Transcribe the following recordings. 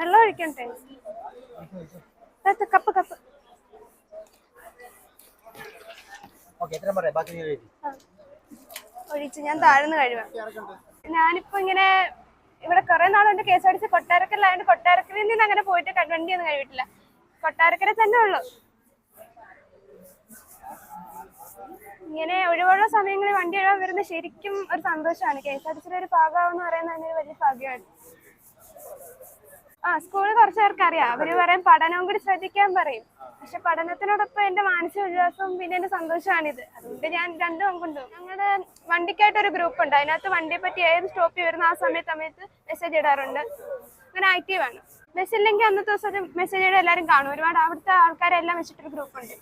വെള്ളം ഒഴിക്കണ്ടേ? Cup cup. ഒഴിച്ച് ഞാൻ താഴ്ന്നു കഴിവാം ഞാനിപ്പോ ഇങ്ങനെ ഇവിടെ കുറെ നാളുണ്ട് എന്റെ കേസ് അടിച്ച് കൊട്ടാരക്കലായതുകൊണ്ട് കൊട്ടാരക്കരയിൽ നിന്ന് അങ്ങനെ പോയിട്ട് ക- വണ്ടിയൊന്നും കഴിവിട്ടില്ല കൊട്ടാരക്കര തന്നെ ഉള്ളു. ഇങ്ങനെ ഒഴിവുള്ള സമയങ്ങളിൽ വണ്ടി ഒഴിവാൻ വരുന്നത് ശരിക്കും ഒരു സന്തോഷമാണ്. കേസ് എസ് ആർ ടി സിയുടെ ഒരു ഭാഗമാവെന്ന് പറയുന്നത് തന്നെ ഒരു വലിയ ഭാഗ്യമാണ്. ആ സ്കൂളിൽ കുറച്ച് പേർക്ക് അറിയാം. അവർ പറയും പഠനവും കൂടി ശ്രദ്ധിക്കാൻ പറയും. പക്ഷെ പഠനത്തിനോടൊപ്പം എന്റെ മാനസിക ഉല്ലാസവും പിന്നെ എന്റെ സന്തോഷമാണിത്. അതുകൊണ്ട് ഞാൻ രണ്ടും പങ്കുണ്ടും ഞങ്ങളുടെ വണ്ടിക്കായിട്ട് ഒരു ഗ്രൂപ്പ് ഉണ്ട് അതിനകത്ത് വണ്ടിയെ പറ്റി ഏത് സ്റ്റോപ്പിൽ വരുന്ന ആ സമയത്ത് സമയത്ത് മെസ്സേജ് ഇടാറുണ്ട്. അങ്ങനെ ആക്റ്റീവ് ആണ്. ബസ് ഇല്ലെങ്കിൽ അന്നത്തെ ദിവസം മെസ്സേജ് ഇടാൻ എല്ലാവരും കാണും. ഒരുപാട് അവിടുത്തെ ആൾക്കാരെല്ലാം വെച്ചിട്ടൊരു ഗ്രൂപ്പ് ഉണ്ട്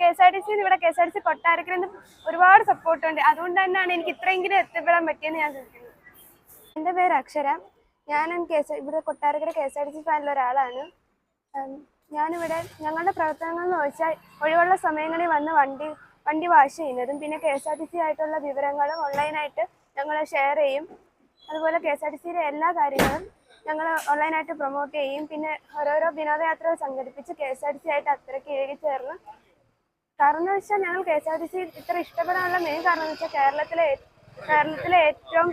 K S R T C ഇവിടെ K S R T C കൊട്ടാരക്കരയിൽ ഒരുപാട് സപ്പോർട്ടുണ്ട് അതുകൊണ്ട് തന്നെയാണ് എനിക്ക് ഇത്രയെങ്കിലും എത്തിപ്പെടാൻ പറ്റിയെന്ന് ഞാൻ ചിന്തിക്കുന്നത് എന്റെ പേര് അക്ഷര. ഞാൻ ഇവിടെ Kottarakkara K S R T C ഫാനിലെ ഒരാളാണ്. ഞാനിവിടെ ഞങ്ങളുടെ പ്രവർത്തനങ്ങൾ എന്ന് വെച്ചാൽ ഒഴിവുള്ള സമയങ്ങളിൽ വന്ന് വണ്ടി വണ്ടി വാഷ് ചെയ്യുന്നതും പിന്നെ K S R T C ആയിട്ടുള്ള വിവരങ്ങളും ഓൺലൈനായിട്ട് ഞങ്ങൾ ഷെയർ ചെയ്യും. അതുപോലെ കെ എസ് ആർ ടി സിയിലെ എല്ലാ കാര്യങ്ങളും ഞങ്ങൾ ഓൺലൈനായിട്ട് പ്രൊമോട്ട് ചെയ്യും. പിന്നെ ഓരോരോ വിനോദയാത്രകൾ സംഘടിപ്പിച്ച് K S R T C ആയിട്ട് അത്രയ്ക്ക് ഇഴകി ചേർന്ന്. കാരണം എന്ന് വെച്ചാൽ ഞങ്ങൾ K S R T C ഇത്ര ഇഷ്ടപ്പെടാനുള്ള മെയിൻ കാരണം എന്ന് വെച്ചാൽ കേരളത്തിലെ കേരളത്തിലെ ഏറ്റവും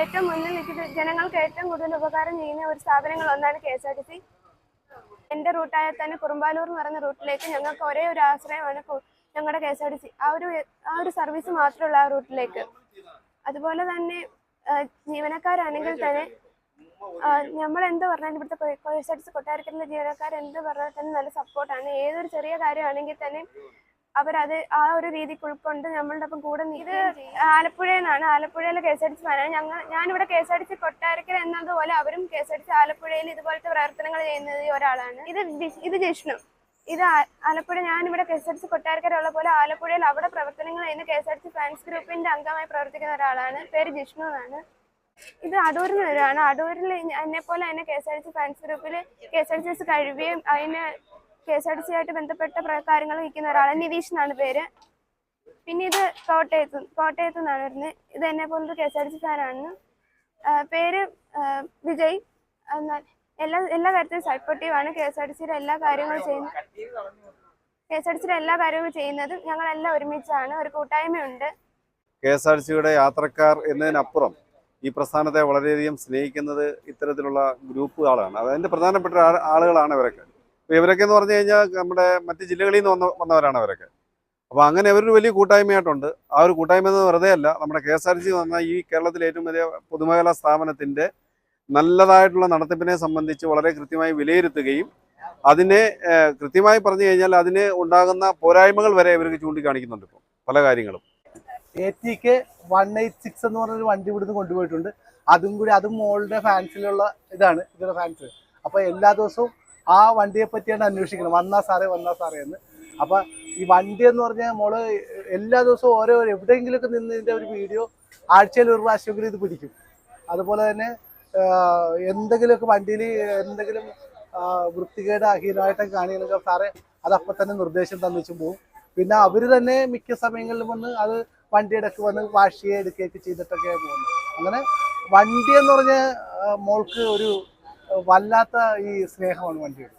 ഏറ്റവും മുന്നിൽ നിൽക്കുന്ന ജനങ്ങൾക്ക് ഏറ്റവും കൂടുതൽ ഉപകാരം ചെയ്യുന്ന ഒരു സ്ഥാപനങ്ങൾ ഒന്നാണ് K S R T C. എന്റെ റൂട്ടായ തന്നെ കുറുമ്പാലൂർ എന്ന് പറയുന്ന റൂട്ടിലേക്ക് ഞങ്ങൾക്ക് ഒരേ ഒരു ആശ്രയമാണ് ഞങ്ങളുടെ K S R T C. ആ ഒരു ആ ഒരു സർവീസ് മാത്രമുള്ള ആ റൂട്ടിലേക്ക്. അതുപോലെ തന്നെ ജീവനക്കാരാണെങ്കിൽ തന്നെ നമ്മൾ എന്ത് പറഞ്ഞാലും ഇവിടുത്തെ K S R T C കൊട്ടാരക്കരയിലെ ജീവനക്കാർ എന്ത് പറഞ്ഞാൽ തന്നെ നല്ല സപ്പോർട്ടാണ് ഏതൊരു ചെറിയ കാര്യമാണെങ്കിൽ തന്നെ അവരത് ആ ഒരു രീതിക്ക് ഉൾക്കൊണ്ട് നമ്മളുടെ ഒപ്പം കൂടെ ഇത് ആലപ്പുഴയിൽ നിന്നാണ് ആലപ്പുഴയിലെ കേസ് അടിച്ച് ആർ ടി സി ഫാനാണ് ഞങ്ങൾ ഞാനിവിടെ K S R T C Kottarakkara എന്നതുപോലെ അവരും കേസ് അടിച്ച് ആർ ടി സി ആലപ്പുഴയിൽ ഇതുപോലത്തെ പ്രവർത്തനങ്ങൾ ചെയ്യുന്നത് ഒരാളാണ്. ഇത് ഇത് ജിഷ്ണു. ഇത് ആലപ്പുഴ ഞാനിവിടെ K S R T C Kottarakkara ഉള്ള പോലെ ആലപ്പുഴയിൽ അവിടെ പ്രവർത്തനങ്ങൾ ചെയ്യുന്ന കേസ് അടിച്ച് ആർ ടി സി ഫാൻസ് ഗ്രൂപ്പിന്റെ അംഗമായി പ്രവർത്തിക്കുന്ന ഒരാളാണ്. പേര് ജിഷ്ണു എന്നാണ്. ഇത് അടൂരിൽ നിന്ന് വരുവാണ് അടൂരിൽ എന്നെ പോലെ തന്നെ K S R T C fans ഗ്രൂപ്പിൽ കേസ് അടിച്ച് ആർ ടി സി കഴിയുകയും അതിന് K S R T C ആയിട്ട് ബന്ധപ്പെട്ട കാര്യങ്ങൾ നിൽക്കുന്ന ഒരാളാണ് നിതീഷ് എന്നാണ് പേര്. പിന്നെ ഇത് കോട്ടയത്ത് കോട്ടയത്ത് നിന്നാണ് വരുന്നത്. ഇത് എന്നെ പോലൊരു K S R T C ഫാനാണ് പേര് വിജയ്. എന്നാൽ എല്ലാ എല്ലാ കാര്യത്തിലും സപ്പോർട്ടീവ് ആണ് കെ എസ് ആർ ടി സിയുടെ എല്ലാ കാര്യങ്ങളും ചെയ്യുന്നത് കെ എസ് ആർ ടി സിയുടെ എല്ലാ കാര്യങ്ങളും ചെയ്യുന്നതും ഞങ്ങളെല്ലാം ഒരുമിച്ചാണ്. ഒരു കൂട്ടായ്മയുണ്ട്. കെ എസ് ആർ ടി സിയുടെ യാത്രക്കാർ എന്നതിനപ്പുറം ഈ പ്രസ്ഥാനത്തെ വളരെയധികം സ്നേഹിക്കുന്നത് ഇത്തരത്തിലുള്ള ഗ്രൂപ്പുകളാണ് അതിന്റെ പ്രധാനപ്പെട്ട ആളുകളാണ് ഇവരൊക്കെ. അപ്പോൾ ഇവരൊക്കെ എന്ന് പറഞ്ഞു കഴിഞ്ഞാൽ നമ്മുടെ മറ്റ് ജില്ലകളിൽ നിന്ന് വന്ന വന്നവരാണ് അവരൊക്കെ. അപ്പോൾ അങ്ങനെ അവരൊരു വലിയ കൂട്ടായ്മയായിട്ടുണ്ട്. ആ ഒരു കൂട്ടായ്മ എന്ന് വെറുതെ അല്ല നമ്മുടെ കെ എസ് ആർ സി വന്ന ഈ കേരളത്തിലെ ഏറ്റവും വലിയ പൊതുമേഖലാ സ്ഥാപനത്തിന്റെ നല്ലതായിട്ടുള്ള നടത്തിപ്പിനെ സംബന്ധിച്ച് വളരെ കൃത്യമായി വിലയിരുത്തുകയും അതിനെ കൃത്യമായി പറഞ്ഞു കഴിഞ്ഞാൽ അതിന് ഉണ്ടാകുന്ന പോരായ്മകൾ വരെ ഇവർക്ക് ചൂണ്ടിക്കാണിക്കുന്നുണ്ട് ഇപ്പോൾ പല കാര്യങ്ങളും. A T K one eight six എന്ന് പറഞ്ഞൊരു വണ്ടി ഇവിടുന്ന് കൊണ്ടുപോയിട്ടുണ്ട്. അതും കൂടി അതും മോളുടെ ഫാൻസിലുള്ള ഇതാണ് ഇവരുടെ ഫാൻസ് അപ്പോൾ എല്ലാ ദിവസവും ആ വണ്ടിയെ പറ്റിയാണ് അന്വേഷിക്കുന്നത്. വന്നാ സാറേ വന്നാ സാറേ എന്ന്. അപ്പൊ ഈ വണ്ടി എന്ന് പറഞ്ഞാൽ മോൾ എല്ലാ ദിവസവും ഓരോ എവിടെയെങ്കിലുമൊക്കെ നിന്നതിന്റെ ഒരു വീഡിയോ ആഴ്ചയിൽ ഒരു പ്രാവശ്യമെങ്കിലും ഇത് പിടിക്കും. അതുപോലെ തന്നെ എന്തെങ്കിലുമൊക്കെ വണ്ടിയിൽ എന്തെങ്കിലും വൃത്തികേട അഹീനമായിട്ടൊക്കെ കാണിക്കണമെങ്കിൽ സാറേ അത് അപ്പം തന്നെ നിർദ്ദേശം തന്നിച്ചും പോകും പിന്നെ അവർ തന്നെ മിക്ക സമയങ്ങളിലും വന്ന് അത് വണ്ടിയുടെ ഒക്കെ വന്ന് വാഷ് ചെയ്യുക എടുക്കുകയൊക്കെ ചെയ്തിട്ടൊക്കെ പോകുന്നത്. അങ്ങനെ വണ്ടി എന്ന് പറഞ്ഞ മോൾക്ക് ഒരു വല്ലാത്ത ഈ സ്നേഹമാണ് വണ്ടിയുടെ.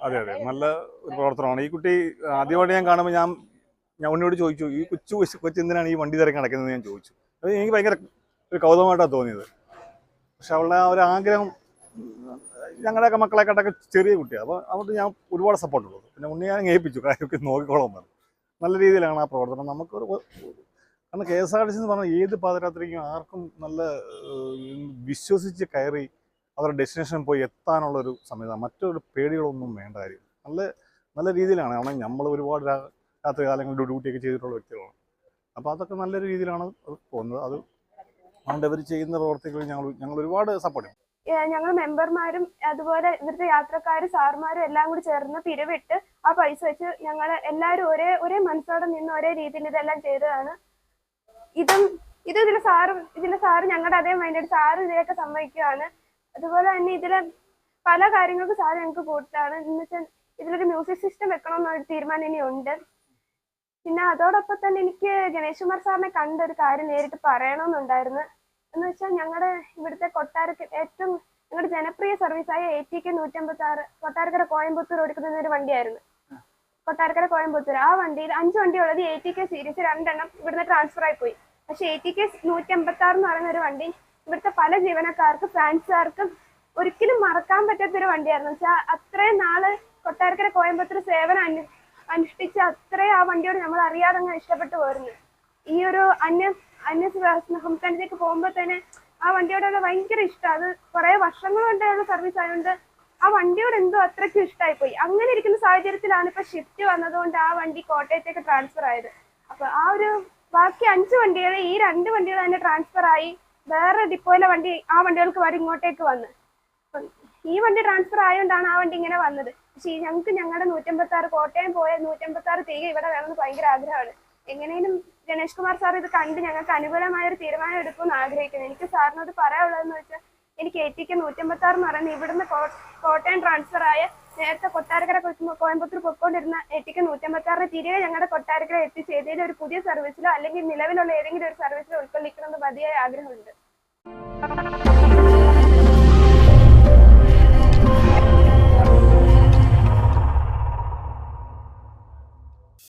അതെ അതെ. നല്ല ഒരു പ്രവർത്തനമാണ്. ഈ കുട്ടി ആദ്യമായിട്ട് ഞാൻ കാണുമ്പോൾ ഞാൻ ഞാൻ ഉണ്ണിയോട് ചോദിച്ചു ഈ കൊച്ചു കൊച്ചു കൊച്ചു എന്തിനാണ് ഈ വണ്ടി തിരക്ക് നടക്കുന്നത്? ഞാൻ ചോദിച്ചു. അത് എനിക്ക് ഭയങ്കര ഒരു കൗതുകമായിട്ടാണ് തോന്നിയത്. പക്ഷെ അവളുടെ ആ ഒരു ആഗ്രഹം ഞങ്ങളുടെയൊക്കെ മക്കളെക്കാട്ടൊക്കെ ചെറിയ കുട്ടിയാണ് അപ്പോൾ അതുകൊണ്ട് ഞാൻ ഒരുപാട് സപ്പോർട്ട് ഉള്ളത് പിന്നെ ഉണ്ണി ഞാൻ ഏൽപ്പിച്ചു. കാര്യമൊക്കെ നോക്കിക്കോളാൻ പറഞ്ഞു. നല്ല രീതിയിലാണ് ആ പ്രവർത്തനം. നമുക്കൊരു കാരണം K S R T C എന്ന് പറഞ്ഞാൽ ഏത് പാതിരാത്രിക്കും ആർക്കും നല്ല വിശ്വസിച്ച് കയറി അവരുടെ ഡെസ്റ്റിനേഷൻ പോയി എത്താനുള്ളൊരു സംവിധാനം. മറ്റൊരു പേടികളൊന്നും വേണ്ട കാര്യം. നല്ല നല്ല രീതിയിലാണ്. കാരണം നമ്മൾ ഒരുപാട് രാത്രി കാലങ്ങളിൽ ഡ്യൂട്ടിയൊക്കെ ചെയ്തിട്ടുള്ള വ്യക്തികളാണ്. അപ്പോൾ അതൊക്കെ നല്ലൊരു രീതിയിലാണ് അത് പോകുന്നത്. അത് അതുകൊണ്ട് ഇവർ ചെയ്യുന്ന പ്രവർത്തികൾ ഞങ്ങൾ ഞങ്ങൾ ഒരുപാട് സപ്പോർട്ട് ചെയ്യും. ഞങ്ങൾ മെമ്പർമാരും അതുപോലെ ഇവിടുത്തെ യാത്രക്കാരും സാർമാരും എല്ലാം കൂടി ചേർന്ന് പിരിവിട്ട് ആ പൈസ വെച്ച് ഞങ്ങൾ എല്ലാവരും ഒരേ ഒരേ മനസ്സോടെ നിന്ന് ഒരേ രീതിയിൽ ഇതെല്ലാം ചെയ്തതാണ്. ഇതും ഇത് ഇതിലെ സാറും ഇതിലെ സാറ് ഞങ്ങളുടെ അതേ മൈൻഡ് സാറ് ഇതിലൊക്കെ സമ്മതിക്കുകയാണ്. അതുപോലെ തന്നെ ഇതിലെ പല കാര്യങ്ങൾക്കും സാറ് ഞങ്ങൾക്ക് കൂട്ടാണ് എന്ന് വെച്ചാൽ ഇതിലൊരു മ്യൂസിക് സിസ്റ്റം വെക്കണമെന്നൊരു തീരുമാനം ഇനി ഉണ്ട്. പിന്നെ അതോടൊപ്പം തന്നെ എനിക്ക് ഗണേഷ് കുമാർ സാറിനെ കണ്ട ഒരു കാര്യം നേരിട്ട് പറയണമെന്നുണ്ടായിരുന്നു. എന്ന് വെച്ചാൽ ഞങ്ങളുടെ ഇവിടുത്തെ കൊട്ടാരക്കര ഏറ്റവും ഞങ്ങളുടെ ജനപ്രിയ സർവീസായ എ ടി കെ നൂറ്റമ്പത്തി ആറ് കൊട്ടാരക്കര കോയമ്പത്തൂർ ഓടിക്കുന്ന ഒരു വണ്ടിയായിരുന്നു. കൊട്ടാരക്കര കോയമ്പത്തൂർ. ആ വണ്ടിയിൽ അഞ്ച് വണ്ടി ഉള്ളത് എ ടി കെ സീരീസ് രണ്ടെണ്ണം ഇവിടുന്ന് ട്രാൻസ്ഫർ ആയി പോയി. പക്ഷെ എ ടി കെ നൂറ്റമ്പത്തി ആറ് എന്ന് പറയുന്ന ഒരു വണ്ടി ഇവിടുത്തെ പല ജീവനക്കാർക്കും ഫ്രാൻസുകാർക്കും ഒരിക്കലും മറക്കാൻ പറ്റാത്ത ഒരു വണ്ടിയായിരുന്നു. വെച്ചാൽ അത്രയും നാൾ കൊട്ടാരക്കര കോയമ്പത്തൂർ സേവനം അനു അനുഷ്ഠിച്ച അത്രയും ആ വണ്ടിയോട് നമ്മൾ അറിയാതെ അങ്ങ് ഇഷ്ടപ്പെട്ടു പോരുന്നു. ഈ ഒരു അന്യ അന്യ സംസ്ഥാനത്തേക്ക് പോകുമ്പോൾ തന്നെ ആ വണ്ടിയോടുള്ള ഭയങ്കര ഇഷ്ടം. അത് കുറെ വർഷങ്ങൾ കൊണ്ടുള്ള സർവീസ് ആയതുകൊണ്ട് ആ വണ്ടിയോട് എന്തോ അത്രയ്ക്കും ഇഷ്ടമായി പോയി അങ്ങനെ ഇരിക്കുന്ന സാഹചര്യത്തിലാണ് ഇപ്പൊ ഷിഫ്റ്റ് വന്നതുകൊണ്ട് ആ വണ്ടി കോട്ടയത്തേക്ക് ട്രാൻസ്ഫർ ആയത്. അപ്പൊ ആ ഒരു ബാക്കി അഞ്ച് വണ്ടികൾ ഈ രണ്ട് വണ്ടികൾ തന്നെ ട്രാൻസ്ഫർ ആയി. വേറെ ഡിപ്പോയിലെ വണ്ടി ആ വണ്ടികൾക്ക് വരെ ഇങ്ങോട്ടേക്ക് വന്ന്. ഈ വണ്ടി ട്രാൻസ്ഫർ ആയതുകൊണ്ടാണ് ആ വണ്ടി ഇങ്ങനെ വന്നത്. പക്ഷെ ഞങ്ങൾക്ക് ഞങ്ങളുടെ നൂറ്റമ്പത്തി ആറ് കോട്ടയം പോയ നൂറ്റമ്പത്തി ആറ് തിരികെ ഇവിടെ വേണമെന്ന് ഭയങ്കര ആഗ്രഹമാണ്. എങ്ങനെയും ഗണേഷ് കുമാർ സാർ ഇത് കണ്ട് ഞങ്ങൾക്ക് അനുകൂലമായ ഒരു തീരുമാനം എടുക്കുമെന്ന് ആഗ്രഹിക്കുന്നു. എനിക്ക് സാറിനോട് പറയാനുള്ളതെന്ന് വെച്ചാൽ എനിക്ക് എ ടിക്ക് നൂറ്റമ്പത്തി ആറ് എന്ന് പറയുന്നത് ഇവിടുന്ന് കോട്ടയം ട്രാൻസ്ഫർ ആയ നേരത്തെ കൊട്ടാരക്കര കോയമ്പത്തൂർ പൊക്കോണ്ടിരുന്ന എട്ടിക്ക് നൂറ്റമ്പത്തി ആറിന് തിരികെ ഞങ്ങളുടെ കൊട്ടാരക്കര എത്തിച്ച് ഏതെങ്കിലും ഒരു പുതിയ സർവീസിലോ അല്ലെങ്കിൽ നിലവിലുള്ള ഏതെങ്കിലും ഒരു സർവീസിലോ ഉൾക്കൊള്ളിക്കണമെന്ന് മതിയായ ആഗ്രഹമുണ്ട്.